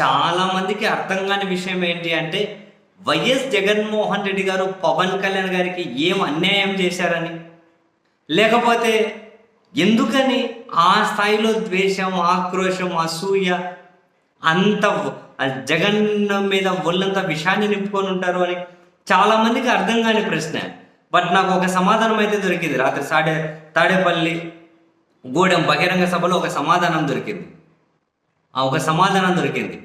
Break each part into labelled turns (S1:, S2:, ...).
S1: చాలా మందికి అర్థం కాని విషయం ఏంటి అంటే వైఎస్ జగన్మోహన్ రెడ్డి గారు పవన్ కళ్యాణ్ గారికి ఏం అన్యాయం చేశారని. లేకపోతే ఎందుకని ఆ స్థాయిలో ద్వేషం ఆక్రోషం అసూయ అంత జగన్ మీద ఒళ్ళంత విషాన్ని నింపుకొని ఉంటారు అని చాలా మందికి అర్థం కాని ప్రశ్న. బట్ నాకు ఒక సమాధానం అయితే దొరికింది. రాత్రి సాడే తాడేపల్లి గూడెం బహిరంగ సభలో ఒక సమాధానం దొరికింది. ఆ ఒక సమాధానం దొరికింది.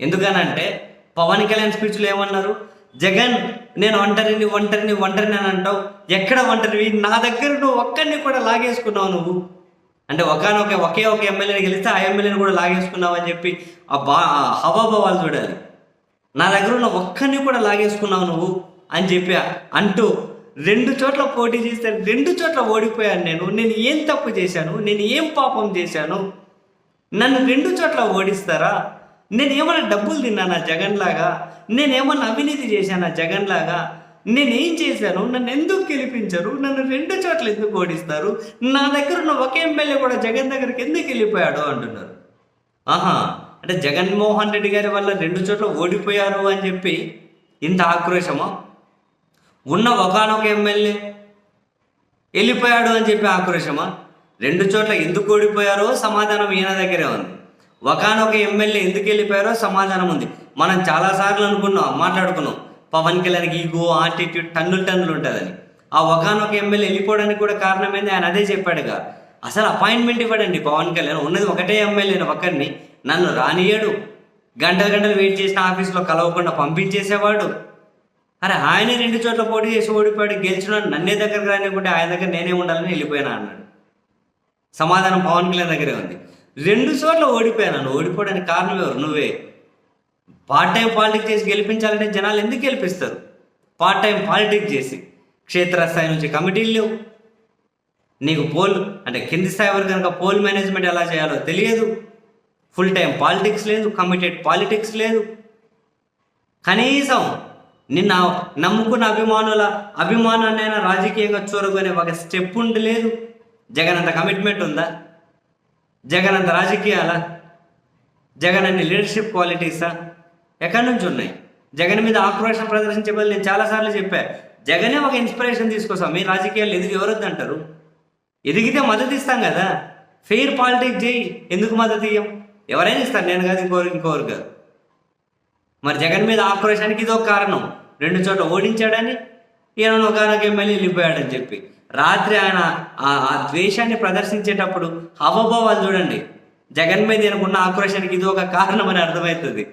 S1: ఎందుకనంటే పవన్ కళ్యాణ్ స్పీచ్లో ఏమన్నారు? జగన్ నేను ఒంటరిని ఒంటరిని ఒంటరిని అని అంటావు. ఎక్కడ ఒంటరివి? నా దగ్గర నువ్వు ఒక్కడిని కూడా లాగేసుకున్నావు నువ్వు. అంటే ఒకనొక ఒకే ఒక ఎమ్మెల్యేని గెలిస్తే ఆ ఎమ్మెల్యేని కూడా లాగేసుకున్నావు అని చెప్పి ఆ బా హవాభావాలు చూడాలి. నా దగ్గర ఉన్న ఒక్కడిని కూడా లాగేసుకున్నావు నువ్వు అని చెప్పి అంటూ రెండు చోట్ల పోటీ చేస్తే రెండు చోట్ల ఓడిపోయాను నేను. నేను ఏం తప్పు చేశాను? నేను ఏం పాపం చేశాను? నన్ను రెండు చోట్ల ఓడిస్తారా? నేను ఏమైనా డబ్బులు తిన్నానా జగన్ లాగా? నేనేమన్నా అవినీతి చేశానా జగన్ లాగా? నేనేం చేశాను? నన్ను ఎందుకు గెలిపించరు? నన్ను రెండు చోట్ల ఎందుకు ఓడిస్తారు? నా దగ్గర ఉన్న ఒక ఎమ్మెల్యే కూడా జగన్ దగ్గరికి ఎందుకు వెళ్ళిపోయాడు అంటున్నారు. ఆహా అంటే జగన్మోహన్ రెడ్డి గారి వల్ల రెండు చోట్ల ఓడిపోయారు అని చెప్పి ఇంత ఆక్రోశమా? ఉన్న ఒకనొక ఎమ్మెల్యే వెళ్ళిపోయాడు అని చెప్పి ఆక్రోశమా? రెండు చోట్ల ఎందుకు ఓడిపోయారో సమాధానం ఈయన దగ్గరే ఉంది. ఒకనొక ఎమ్మెల్యే ఎందుకు వెళ్ళిపోయారో సమాధానం ఉంది. మనం చాలాసార్లు అనుకున్నాం మాట్లాడుకున్నాం. పవన్ కళ్యాణ్కి ఈగో ఆటిట్యూడ్ టన్నులు టన్నులు ఉంటుందని. ఆ ఒకనొక ఎమ్మెల్యే వెళ్ళిపోవడానికి కూడా కారణమైంది ఆయన అదే చెప్పాడుగా. అసలు అపాయింట్మెంట్ ఇవ్వడండి పవన్ కళ్యాణ్. ఉన్నది ఒకటే ఎమ్మెల్యేని ఒకరిని. నన్ను రానియడు గంటలు గంటలు వెయిట్ చేసిన ఆఫీస్లో కలవకుండా పంపించేసేవాడు. అరే ఆయన రెండు చోట్ల పోటీ చేసి ఓడిపోయాడు. గెలిచిన నన్నే దగ్గర రానివ్వకుంటే ఆయన దగ్గర నేనే ఉండాలని వెళ్ళిపోయినా అన్నాడు. సమాధానం పవన్ కళ్యాణ్ దగ్గరే ఉంది. రెండు చోట్ల ఓడిపోయాను ఓడిపోవడానికి కారణం ఎవరు? నువ్వే. పార్ట్ టైం పాలిటిక్స్ చేసి గెలిపించాలంటే జనాలు ఎందుకు గెలిపిస్తారు? పార్ట్ టైం పాలిటిక్స్ చేసి. క్షేత్రస్థాయి నుంచి కమిటీలు లేవు. నీకు పోల్ అంటే కింది స్థాయి వరకు కనుక పోల్ మేనేజ్మెంట్ ఎలా చేయాలో తెలియదు. ఫుల్ టైం పాలిటిక్స్ లేదు కమిటెడ్ పాలిటిక్స్ లేదు. కనీసం నిన్న నమ్ముకున్న అభిమానుల అభిమానాన్నైనా రాజకీయంగా చూరగొనే ఒక స్టెప్ ఉండి లేదు జగన్ అంత కమిట్మెంట్ ఉందా? జగన్ అంత రాజకీయాలా? జగన్ అన్ని లీడర్షిప్ క్వాలిటీసా ఎక్కడి నుంచి ఉన్నాయి? జగన్ మీద ఆక్రోషం ప్రదర్శించే బదులు నేను చాలాసార్లు చెప్పా జగనే ఒక ఇన్స్పిరేషన్ తీసుకొస్తాం మీ రాజకీయాలు ఎదిగి ఎవరొద్దు అంటారు ఎదిగితే మద్దతు ఇస్తాం కదా. ఫెయిర్ పాలిటిక్స్ చేయి ఎందుకు మద్దతు ఇయ్యం? ఎవరైనా ఇస్తారు నేను కాదు ఇంకోరు ఇంకోరు కాదు. మరి జగన్ మీద ఆక్రోషానికి ఇదో కారణం. రెండు చోట్ల ఓడించాడని ఈయన ఒకనొక ఎమ్మెల్యే వెళ్ళిపోయాడని చెప్పి. రాత్రి ఆయన ఆ ఆ ద్వేషాన్ని ప్రదర్శించేటప్పుడు హవభావాలు చూడండి. జగన్ మీద ఈయనకున్న ఆక్రోశానికి ఇది ఒక కారణం అని అర్థమవుతుంది.